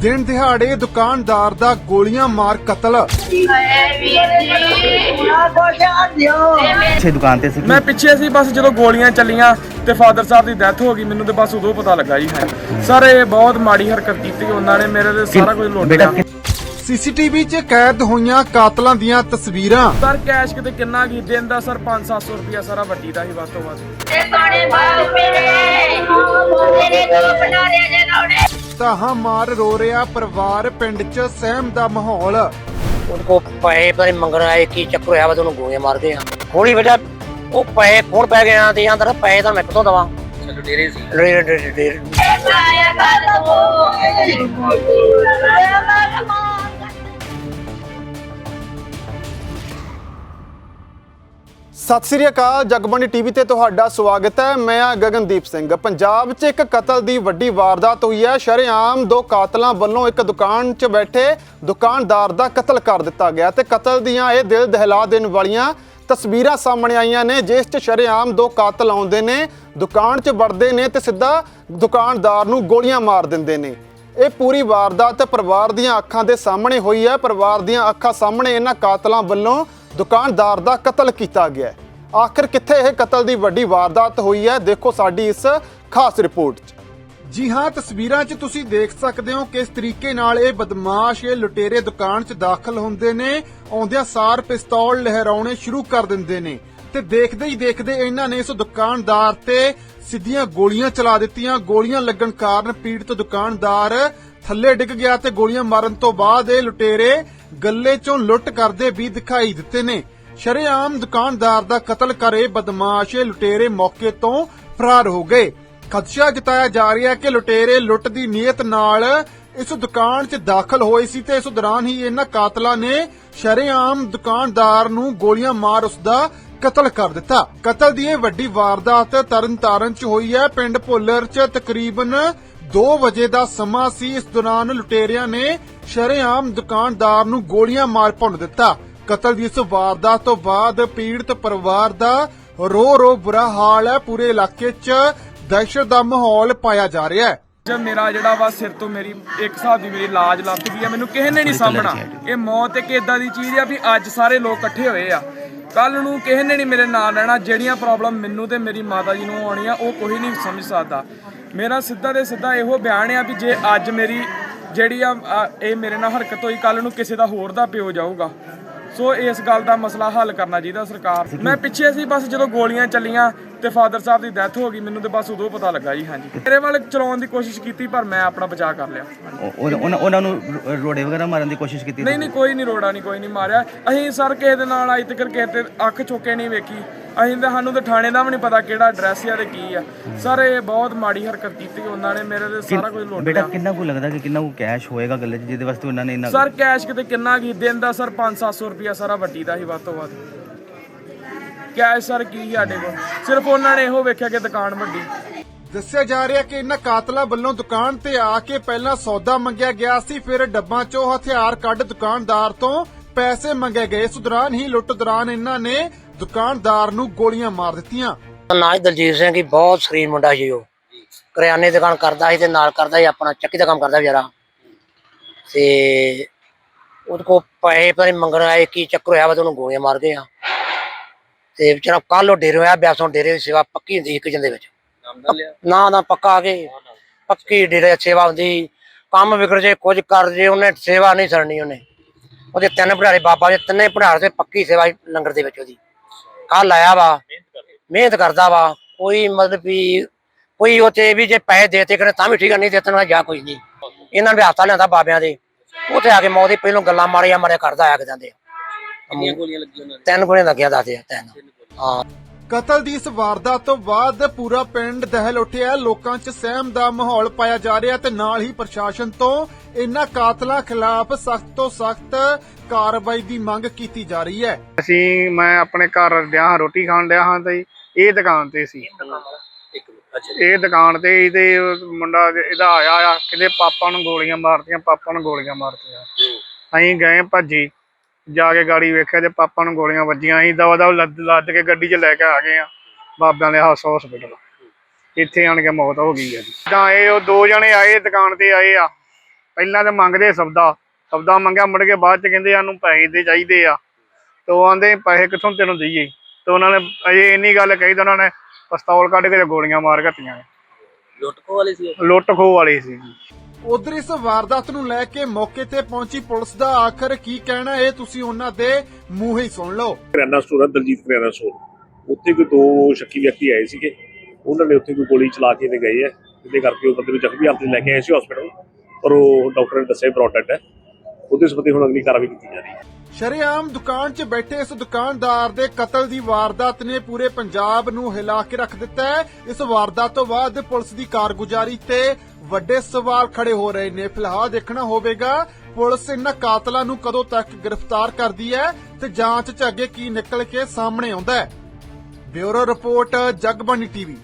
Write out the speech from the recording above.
ਦਿਨ ਦਿਹਾੜੇ ਦੁਕਾਨਦਾਰ ਦਾ ਗੋਲੀਆਂ ਮਾਰ ਕਤਲ। ਪਿੱਛੇ ਦੁਕਾਨ ਤੇ ਸੀ ਮੈਂ ਪਿੱਛੇ ਸੀ ਬਸ ਜਦੋਂ ਗੋਲੀਆਂ ਚੱਲੀਆਂ ਤੇ ਫਾਦਰ ਸਾਹਿਬ ਦੀ ਡੈਥ ਹੋ ਗਈ ਮੈਨੂੰ ਤੇ ਬਸ ਉਦੋਂ ਪਤਾ ਲੱਗਾ ਜੀ ਸਰ ਇਹ ਬਹੁਤ ਮਾੜੀ ਹਰਕਤ ਕੀਤੀ ਉਹਨਾਂ ਨੇ ਮੇਰੇ ਤੇ ਸਾਰਾ ਕੁਝ ਲੁੱਟ ਲਿਆ। ਸੀਸੀਟੀਵੀ 'ਚ ਕੈਦ ਹੋਈਆਂ ਕਾਤਲਾਂ ਦੀਆਂ ਤਸਵੀਰਾਂ। ਸਰ ਕੈਸ਼ ਕਿਤੇ ਕਿੰਨਾ ਕੀ? ਦਿਨ ਦਾ ਸਰ 5-700 ਰੁਪਿਆ ਸਾਰਾ ਵੱਡੀ ਦਾ ਹੀ ਵੱਧ ਤੋਂ ਵੱਧ। ਤੇ ਕੋਣੇ ਬਾਲ ਮੇਰੇ ਤੇਰੇ ਦੋ ਬਣਾ ਰਿਆ ਜੇ ਨੌੜੇ ਤਾਹਾਂ ਮਾਰ ਰੋ ਰਿਹਾ ਪਰਿਵਾਰ ਪਿੰਡ 'ਚ ਸਹਿਮ ਦਾ ਮਾਹੌਲ। ਉनको ਪੈਸੇ ਪਰ ਮੰਗਣ ਆਏ ਕੀ ਚੱਕਰ ਹੋਇਆ ਵਾ ਉਹਨੂੰ ਗੋਲੀਆਂ ਮਾਰਦੇ ਆ। ਹੋਲੀ ਬੇਟਾ ਉਹ ਪੈਸੇ ਕੌਣ ਪੈ ਗਏ ਆ ਤੇ ਅੰਦਰ ਪੈਸੇ ਤਾਂ ਮੈਂ ਕਿੱਥੋਂ ਦਵਾਂ? ਡੇਰੇ ਸੀ। ਡੇਰੇ ਡੇਰੇ ਡੇਰੇ ਸਤਿ ਸ੍ਰੀ ਅਕਾਲ ਜਗਬਾਣੀ ਟੀਵੀ ਤੇ ਤੁਹਾਡਾ ਸਵਾਗਤ ਹੈ। ਮੈਂ ਆ ਗਗਨਦੀਪ ਸਿੰਘ। ਪੰਜਾਬ 'ਚ ਇੱਕ ਕਤਲ ਦੀ ਵੱਡੀ ਵਾਰਦਾਤ ਹੋਈ ਹੈ। ਸ਼ਰੇਆਮ ਦੋ ਕਾਤਲਾਂ ਵੱਲੋਂ ਇੱਕ ਦੁਕਾਨ 'ਚ ਬੈਠੇ ਦੁਕਾਨਦਾਰ ਦਾ ਕਤਲ ਕਰ ਦਿੱਤਾ ਗਿਆ ਤੇ ਕਤਲ ਦੀਆਂ ਇਹ ਦਿਲ ਦਹਿਲਾ ਦੇਣ ਵਾਲੀਆਂ ਤਸਵੀਰਾਂ ਸਾਹਮਣੇ ਆਈਆਂ ਨੇ, ਜਿਸ 'ਚ ਸ਼ਰੇਆਮ ਦੋ ਕਾਤਲ ਆਉਂਦੇ ਨੇ, ਦੁਕਾਨ 'ਚ ਵੜਦੇ ਨੇ ਤੇ ਸਿੱਧਾ ਦੁਕਾਨਦਾਰ ਨੂੰ ਗੋਲੀਆਂ ਮਾਰ ਦਿੰਦੇ ਨੇ। ਇਹ ਪੂਰੀ ਵਾਰਦਾਤ ਪਰਿਵਾਰ ਦੀਆਂ ਅੱਖਾਂ ਦੇ ਸਾਹਮਣੇ ਹੋਈ ਹੈ। ਪਰਿਵਾਰ ਦੀਆਂ ਅੱਖਾਂ ਸਾਹਮਣੇ ਇਹਨਾਂ ਕਾਤਲਾਂ ਵੱਲੋਂ ਦੁਕਾਨਦਾਰ ਦਾ ਕਤਲ ਕੀਤਾ ਗਿਆ ਹੈ। ਆਖਿਰ ਕਿੱਥੇ ਇਹ ਕਤਲ ਦੀ ਵੱਡੀ ਵਾਰਦਾਤ ਹੋਈ ਹੈ? ਦੇਖੋ ਸਾਡੀ ਇਸ ਖਾਸ ਰਿਪੋਰਟ 'ਚ। ਜੀ ਹਾਂ, ਤਸਵੀਰਾਂ 'ਚ ਤੁਸੀਂ ਦੇਖ ਸਕਦੇ ਹੋ ਕਿਸ ਤਰੀਕੇ ਨਾਲ ਇਹ ਬਦਮਾਸ਼, ਇਹ ਲੁਟੇਰੇ ਦੁਕਾਨ 'ਚ ਦਾਖਲ ਹੁੰਦੇ ਨੇ। ਆਉਂਦਿਆਂ ਸਾਰ ਪਿਸਤੌਲ ਲਹਿਰਾਉਣੇ ਸ਼ੁਰੂ ਕਰ ਦਿੰਦੇ ਨੇ। ਤੇ ਦੇਖਦੇ ਹੀ ਦੇਖਦੇ ਇਹਨਾਂ ਨੇ ਇਸ ਦੁਕਾਨਦਾਰ ਤੇ ਸਿੱਧੀਆਂ ਗੋਲੀਆਂ ਚਲਾ ਦਿੱਤੀਆਂ। ਗੋਲੀਆਂ ਲੱਗਣ ਕਾਰਨ ਪੀੜਤ ਦੁਕਾਨਦਾਰ ਥੱਲੇ ਡਿੱਗ ਗਿਆ ਤੇ ਗੋਲੀਆਂ ਮਾਰਨ ਤੋਂ ਬਾਅਦ ਇਹ ਲੁਟੇਰੇ ਗੱਲੇ 'ਚੋਂ ਲੁੱਟ ਕਰਦੇ ਵੀ ਦਿਖਾਈ ਦਿੱਤੇ ਨੇ। ਸ਼ਰੇਆਮ ਦੁਕਾਨਦਾਰ ਦਾ ਕਤਲ ਕਰੇ ਬਦਮਾਸ਼ ਲੁਟੇਰੇ ਮੌਕੇ ਤੋਂ ਫਰਾਰ ਹੋ ਗਏ। ਖਦਸ਼ਾ ਜਤਾਇਆ ਜਾ ਰਿਹਾ ਹੈ ਕਿ ਲੁਟੇਰੇ ਲੁੱਟ ਦੀ ਨੀਅਤ ਨਾਲ ਇਸ ਦੁਕਾਨ 'ਚ ਦਾਖਲ ਹੋਏ ਸੀ ਤੇ ਇਸ ਦੌਰਾਨ ਹੀ ਇਹਨਾਂ ਕਾਤਲਾਂ ਨੇ ਸ਼ਰੇਆਮ ਦੁਕਾਨਦਾਰ ਨੂੰ ਗੋਲੀਆਂ ਮਾਰ ਉਸ ਦਾ ਕਤਲ ਕਰ ਦਿੱਤਾ। ਕਤਲ ਦੀ ਇਹ ਵੱਡੀ ਵਾਰਦਾਤ ਤਰਨਤਾਰਨ 'ਚ ਹੋਈ ਹੈ। ਪਿੰਡ ਭੁੱਲਰ 'ਚ ਤਕਰੀਬਨ 2 ਵਜੇ ਦਾ ਸਮਾਂ ਸੀ। ਇਸ ਦੌਰਾਨ ਲੁਟੇਰਿਆਂ ਨੇ ਸ਼ਰੇਆਮ ਦੁਕਾਨਦਾਰ ਨੂੰ ਗੋਲੀਆਂ ਮਾਰ ਭੁੰਨ ਦਿੱਤਾ। ਕਤਲ ਦੀ ਇਸ ਵਾਰਦਾਤ ਤੋਂ ਬਾਅਦ ਪੀੜਤ ਪਰਿਵਾਰ ਦਾ ਰੋ ਰੋ ਬੁਰਾ ਹਾਲ ਹੈ। ਪੂਰੇ ਇਲਾਕੇ 'ਚ ਦਹਿਸ਼ਤ ਦਾ ਮਾਹੌਲ ਪਾਇਆ ਜਾ ਰਿਹਾ ਹੈ। ਜਦ ਮੇਰਾ ਜਿਹੜਾ ਵਾ ਸਿਰ ਤੋਂ ਮੇਰੀ ਇੱਕ ਹਿਸਾਬ ਦੀ ਮੇਰੀ ਲਾਜ ਲੱਥ ਗਈ ਆ ਮੈਨੂੰ ਕਿਸੇ ਨੇ ਨਹੀਂ ਸਾਹਮਣਾ ਇਹ ਮੌਤ ਇੱਕ ਇਦਾਂ ਦੀ ਚੀਜ਼ ਆ ਵੀ ਅੱਜ ਸਾਰੇ ਲੋਕ ਇਕੱਠੇ ਹੋਏ ਆ। ਕੱਲ ਨੂੰ ਕਿਸੇ ਨੇ ਨਹੀਂ ਮੇਰੇ ਨਾਲ ਰਹਿਣਾ। ਜਿਹੜੀਆਂ ਪ੍ਰੋਬਲਮ ਮੈਨੂੰ ਤੇ ਮੇਰੀ ਮਾਤਾ ਜੀ ਨੂੰ ਆਉਣੀਆਂ ਉਹ ਕੋਈ ਨਹੀਂ ਸਮਝ ਸਕਦਾ। ਮੇਰਾ ਸਿੱਧਾ ਤੇ ਸਿੱਧਾ ਇਹੋ ਬਿਆਨ ਆ ਵੀ ਜੇ ਅੱਜ ਮੇਰੀ ਜਿਹੜੀ ਆ ਇਹ ਮੇਰੇ ਨਾਲ ਹਰਕਤ ਹੋਈ ਕੱਲ ਨੂੰ ਕਿਸੇ ਦਾ ਹੋਰ ਦਾ ਪਿਓ ਜਾਊਗਾ। ਸੋ ਇਸ ਗੱਲ ਦਾ ਮਸਲਾ ਹੱਲ ਕਰਨਾ ਚਾਹੀਦਾ ਸਰਕਾਰ। ਮੈਂ ਪਿੱਛੇ ਸੀ ਬਸ ਜਦੋਂ ਗੋਲੀਆਂ ਚੱਲੀਆਂ ਤੇ ਫਾਦਰ ਸਾਹਿਬ ਦੀ ਡੈਥ ਹੋ ਗਈ ਮੈਨੂੰ ਤੇ ਬਸ ਉਦੋਂ ਪਤਾ ਲੱਗਾ ਜੀ ਹਾਂਜੀ। ਮੇਰੇ ਵੱਲ ਚਲਾਉਣ ਦੀ ਕੋਸ਼ਿਸ਼ ਕੀਤੀ ਪਰ ਮੈਂ ਆਪਣਾ ਬਚਾਅ ਕਰ ਲਿਆ। ਉਹ- ਉਹ- ਉਹਨਾਂ ਨੂੰ ਰੋੜੇ ਵਗੈਰਾ ਮਾਰਨ ਦੀ ਕੋਸ਼ਿਸ਼ ਕੀਤੀ ਨਹੀਂ ਨਹੀਂ ਕੋਈ ਨਹੀਂ ਰੋੜਾ ਨਹੀਂ ਕੋਈ ਨਹੀਂ ਮਾਰਿਆ। ਅਸੀਂ ਸਰ ਕਿਸੇ ਦੇ ਨਾਲ ਅੱਜ ਤੱਕ ਕਿਸੇ ਤੇ ਅੱਖ ਚੁੱਕੇ ਨਹੀਂ ਵੇਖੀ। ਅਸੀਂ ਤਾਂ ਸਾਨੂੰ ਤਾਂ ਥਾਣੇ ਦਾ ਵੀ ਨਹੀਂ ਪਤਾ ਕਿਹੜਾ ਐਡਰੈਸ ਆ ਤੇ ਕੀ ਆ। ਸਰ ਇਹ ਬਹੁਤ ਮਾੜੀ ਹਰਕਤ ਕੀਤੀ ਉਹਨਾਂ ਨੇ ਮੇਰੇ ਤੇ ਸਾਰਾ ਕੁਝ ਲੁੱਟ ਬੇਟਾ ਲਿਆ। ਕਿੰਨਾ ਕੁ ਲੱਗਦਾ ਕਿ ਕਿੰਨਾ ਕੁ ਕੈਸ਼ ਹੋਏਗਾ ਗੱਲੇ 'ਚ ਜਿਹਦੇ ਵਾਸਤੇ ਉਹਨਾਂ ਨੇ ਇੰਨਾ ਸਰ ਕੈਸ਼ ਕਿਤੇ ਕਿੰਨਾ ਕੀ ਦਿਨ ਦਾ ਸਰ 5-700 ਰੁਪਿਆ ਸਾਰਾ ਵੱਡੀ ਦਾ ਹੀ ਵੱਧ ਤੋਂ ਵੱਧ। ਕੈਸ਼ ਸਰ ਕੀ ਸਾਡੇ ਕੋਲ? ਸਿਰਫ ਉਹਨਾਂ ਨੇ ਇਹੋ ਵੇਖਿਆ ਕਿ ਦੁਕਾਨ ਵੱਡੀ। ਦੱਸਿਆ ਜਾ ਰਿਹਾ ਕਿ ਇਹਨਾਂ ਕਾਤਲਾਂ ਵੱਲੋਂ ਦੁਕਾਨ ਤੇ ਆ ਕੇ ਪਹਿਲਾਂ ਸੌਦਾ ਮੰਗਿਆ ਗਿਆ ਸੀ ਫਿਰ ਡੱਬਾਂ 'ਚੋਂ ਹਥਿਆਰ ਕੱਢ ਦੁਕਾਨਦਾਰ ਤੋਂ ਪੈਸੇ ਮੰਗੇ ਗਏ। ਇਸ ਦੌਰਾਨ ਹੀ ਲੁੱਟ ਦੌਰਾਨ ਇਹਨਾਂ ਨੇ ਦੁਕਾਨਦਾਰ ਨੂੰ ਗੋਲੀਆਂ ਮਾਰ ਦਿੱਤੀਆਂ। ਨਾਂ ਹੀ ਦਲਜੀਤ ਸਿੰਘ ਹੀ ਬਹੁਤ ਸ਼ਰੀਰ ਮੁੰਡਾ ਸੀ ਉਹ। ਕਰਿਆਨੇ ਦੀ ਦੁਕਾਨ ਕਰਦਾ ਸੀ ਤੇ ਨਾਲ ਕਰਦਾ ਸੀ ਆਪਣਾ ਚੱਕੀ ਦਾ ਕੰਮ ਕਰਦਾ ਵਿਚਾਰਾ। ਤੇ ਉਹਦੇ ਕੋ ਪੈਸੇ ਪਰ ਮੰਗਣ ਆਏ ਕੀ ਚੱਕਰ ਹੋਇਆ ਵਾ ਤੇ ਉਹਨੂੰ ਗੋਲੀਆਂ ਮਾਰਦੇ ਆ। ਤੇ ਵਿਚਾਰਾ ਕੱਲ ਉਹ ਡੇਰੇ ਹੋਇਆ ਬਿਆਸੋਂ ਡੇਰੇ ਦੀ ਸੇਵਾ ਪੱਕੀ ਹੁੰਦੀ ਸੀ ਇੱਕ ਜਨ ਦੇ ਵਿੱਚ। ਨਾ ਨਾ ਪੱਕਾ ਆ ਕੇ। ਪੱਕੀ ਡੇਰੇ ਦੀ ਸੇਵਾ ਹੁੰਦੀ ਕੰਮ ਵਿਗੜ ਜੇ ਕੁਝ ਕਰ ਜੇ ਉਹਨੇ ਸੇਵਾ ਨਹੀਂ ਛੱਡਣੀ ਉਹਨੇ। ਉਹਦੇ ਤਿੰਨ ਭੜਾਰੇ ਬਾਬਾ ਦੇ ਤਿੰਨੇ ਭੜਾਰ ਤੇ ਪੱਕੀ ਸੇਵਾ ਸੀ ਲੰਗਰ ਦੇ ਵਿੱਚ ਉਹਦੀ। ਕੱਲ ਆਇਆ ਵਾ ਮਿਹਨਤ ਕਰਦਾ ਵਾ ਕੋਈ ਮਤਲਬ ਵੀ ਕੋਈ ਉੱਥੇ ਵੀ ਜੇ ਪੈਸੇ ਦੇਤੇ ਕਰੇ ਤਾਂ ਵੀ ਠੀਕ ਆ ਨਹੀਂ ਦੇਤਨ ਨਾ ਜਾ ਕੋਈ ਨਹੀਂ। ਇਹਨਾਂ ਨੇ ਹੱਥਾਂ ਲਿਆਂਦਾ ਬਾਬਿਆਂ ਦੇ। ਉੱਥੇ ਆ ਕੇ ਮੌਤ ਦੀ ਪਹਿਲੋਂ ਗੱਲਾਂ ਮਾਰੀਆਂ ਮਾਰਿਆ ਕਰਦਾ ਆਇਆ ਕਿ ਜਾਂਦੇ ਕਿੰਨੀਆਂ ਗੋਲੀਆਂ ਲੱਗੀਆਂ ਉਹਨਾਂ ਤਿੰਨ ਗੋਲੀਆਂ ਲੱਗੀਆਂ ਦੱਸਦੇ ਆ ਤਿੰਨ। ਹਾਂ। ਕਤਲ ਦੀ ਇਸ ਵਾਰਦਾਤ ਤੋਂ ਬਾਅਦ ਪੂਰਾ ਪਿੰਡ ਦਹਿਲ ਉੱਠਿਆ। ਲੋਕਾਂ 'ਚ ਸਹਿਮ ਦਾ ਮਾਹੌਲ ਪਾਇਆ ਜਾ ਰਿਹਾ ਤੇ ਨਾਲ ਹੀ ਪ੍ਰਸ਼ਾਸਨ ਤੋਂ ਇਹਨਾਂ ਕਾਤਲਾਂ ਖਿਲਾਫ ਸਖਤ ਤੋਂ ਸਖਤ ਕਾਰਵਾਈ ਦੀ ਮੰਗ ਕੀਤੀ ਜਾ ਰਹੀ ਹੈ। ਅਸੀਂ ਮੈਂ ਆਪਣੇ ਘਰ ਡਿਆ ਹਾਂ ਰੋਟੀ ਖਾਣ ਡਿਆ ਹਾਂ ਤੇ ਇਹ ਦੁਕਾਨ ਤੇ ਸੀ। ਇਹ ਦੁਕਾਨ ਤੇ ਉਹ ਮੁੰਡਾ ਇਹਦਾ ਆਇਆ ਆ ਕਿਤੇ ਪਾਪਾ ਨੂੰ ਗੋਲੀਆਂ ਮਾਰਤੀਆਂ ਪਾਪਾ ਨੂੰ ਗੋਲੀਆਂ ਮਾਰਤੀਆਂ। ਅਸੀਂ ਗਏ ਭੱਜੀ ਜਾ ਕੇ ਗਾੜੀ ਵੇਖਿਆ ਤੇ ਪਾਪਾ ਨੂੰ ਗੋਲੀਆਂ ਵੱਜੀਆਂ। ਅਸੀਂ ਦਵਾ ਦਵ ਲੱਦ ਲੱਦ ਕੇ ਗੱਡੀ 'ਚ ਲੈ ਕੇ ਆ ਗਏ ਆ ਬਾਬਿਆਂ ਦੇ ਹਾਸ ਹਸਪੀਟਲ ਇੱਥੇ ਆਣ ਕੇ ਮੌਤ ਹੋ ਗਈ ਹੈ ਜੀ। ਤਾਂ ਇਹ ਉਹ ਦੋ ਜਣੇ ਆਏ ਦੁਕਾਨ ਤੇ ਆਏ ਆ। ਪਹਿਲਾਂ ਤੇ ਮੰਗਦੇ ਸਬਦਾ ਸਬਦਾ ਮੰਗਿਆ ਮੁੜ ਕੇ ਬਾਅਦ ਚ ਕਹਿੰਦੇ ਸਾਨੂੰ ਪੈਸੇ ਦੇ ਚਾਹੀਦੇ ਆ। ਤੇ ਉਹ ਆਂਦੇ ਪੈਸੇ ਕਿੱਥੋਂ ਤੈਨੂੰ ਦਈਏ? ਤੇ ਉਹਨਾਂ ਨੇ ਅਜੇ ਇੰਨੀ ਗੱਲ ਕਹੀ ਤਾਂ ਉਹਨਾਂ ਨੇ ਪਿਸਤੌਲ ਕੱਢ ਕੇ ਤੇ ਗੋਲੀਆਂ ਮਾਰ ਘੱਤੀਆਂ ਲੁੱਟ ਖੋ ਵਾਲੇ ਸੀ ਲੁੱਟ ਖੋ ਵਾਲੇ ਸੀ। ਉਧਰ ਇਸ ਵਾਰਦਾਤ ਨੂੰ ਲੈ ਕੇ ਮੌਕੇ ਤੇ ਪਹੁੰਚੀ ਪੁਲਿਸ ਦਾ ਆਖਰ ਕੀ ਕਹਿਣਾ ਇਹ ਤੁਸੀਂ ਉਹਨਾਂ ਦੇ ਮੂੰਹ ਹੀ ਸੁਣ ਲਓ। ਕਰਿਆਨਾ ਸਟੋਰ ਹੈ ਦਲਜੀਤ ਕਰਿਆਨਾ ਸਟੋਰ। ਉੱਥੇ ਕੋਈ ਦੋ ਸ਼ੱਕੀ ਵਿਅਕਤੀ ਆਏ ਸੀਗੇ। ਉਹਨਾਂ ਨੇ ਉੱਥੇ ਕੋਈ ਗੋਲੀ ਚਲਾ ਕੇ ਤੇ ਗਏ ਆ। ਜਿਹਦੇ ਕਰਕੇ ਉਹ ਬੰਦੇ ਨੂੰ ਜ਼ਖਮੀ ਹਾਲਤ 'ਚ ਲੈ ਕੇ ਆਏ ਸੀ ਹਸਪੀਟਲ ਪਰ ਉਹ ਡਾਕਟਰ ਨੇ ਦੱਸਿਆ ਪ੍ਰੋਟੈਕਟ ਹੈ। ਉਹਦੇ ਸੰਬੰਧੀ ਹੁਣ ਅਗਲੀ ਕਾਰਵਾਈ ਕੀਤੀ ਜਾ ਰਹੀ ਹੈ। ਸ਼ਰੇਆਮ ਦੁਕਾਨ 'ਚ ਬੈਠੇ ਇਸ ਦੁਕਾਨਦਾਰ ਦੇ ਕਤਲ ਦੀ ਵਾਰਦਾਤ ਨੇ ਪੂਰੇ ਪੰਜਾਬ ਨੂੰ ਹਿਲਾ ਕੇ ਰੱਖ ਦਿੱਤਾ ਹੈ। ਇਸ ਵਾਰਦਾਤ ਤੋਂ ਬਾਅਦ ਪੁਲਿਸ ਦੀ ਕਾਰਗੁਜ਼ਾਰੀ ਤੇ ਵੱਡੇ ਸਵਾਲ ਖੜੇ ਹੋ ਰਹੇ ਨੇ। ਫਿਲਹਾਲ ਦੇਖਣਾ ਹੋਵੇਗਾ, ਪੁਲਿਸ ਇਹਨਾਂ ਕਾਤਲਾਂ ਨੂੰ ਕਦੋਂ ਤੱਕ ਗ੍ਰਿਫਤਾਰ ਕਰਦੀ ਹੈ ਤੇ ਜਾਂਚ 'ਚ ਅੱਗੇ ਕੀ ਨਿਕਲ ਕੇ ਸਾਹਮਣੇ ਆਉਂਦਾ ਹੈ। Bureau report, Jagbani TV.